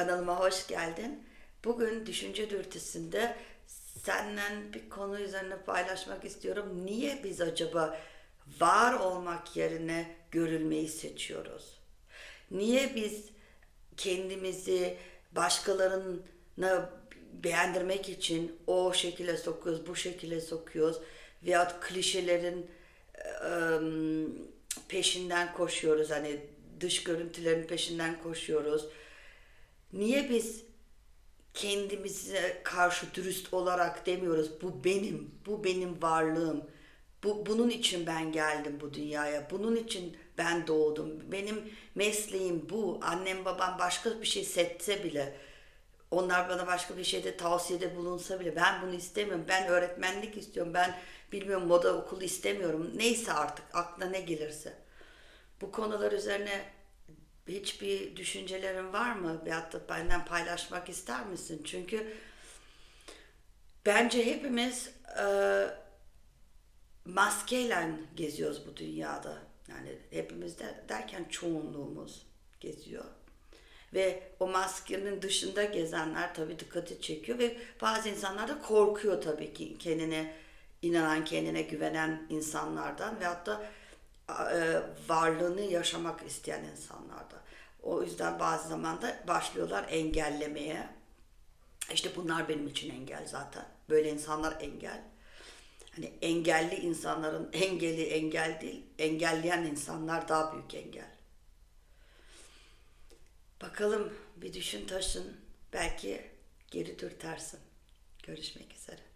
Kanalıma hoş geldin. Bugün düşünce dürtüsünde senden bir konu üzerine paylaşmak istiyorum. Niye biz acaba var olmak yerine görülmeyi seçiyoruz? Niye biz kendimizi başkalarına beğendirmek için o şekilde sokuyoruz, bu şekilde sokuyoruz veyahut klişelerin peşinden koşuyoruz hani dış görüntülerin peşinden koşuyoruz. Niye biz kendimize karşı dürüst olarak demiyoruz bu benim, bu benim varlığım. Bu, bunun için ben geldim bu dünyaya. Bunun için ben doğdum. Benim mesleğim bu. Annem babam başka bir şey setse bile onlar bana başka bir şeyde tavsiyede bulunsa bile ben bunu istemiyorum. Ben öğretmenlik istiyorum. Ben bilmiyorum moda okulu istemiyorum. Neyse artık aklına ne gelirse. Bu konular üzerine hiçbir düşüncelerin var mı? Veyahut da benden paylaşmak ister misin? Çünkü bence hepimiz e, maskeyle geziyoruz bu dünyada. Yani hepimiz de, derken çoğunluğumuz geziyor. Ve o maskenin dışında gezenler tabii dikkati çekiyor ve bazı insanlar da korkuyor tabii ki kendine inanan, kendine güvenen insanlardan ve hatta varlığını yaşamak isteyen insanlardan. O yüzden bazı zamanda başlıyorlar engellemeye. İşte bunlar benim için engel zaten. Böyle insanlar engel. Hani engelli insanların engeli engel değil, engelleyen insanlar daha büyük engel. Bakalım bir düşün taşın, belki geri dürtersin. Görüşmek üzere.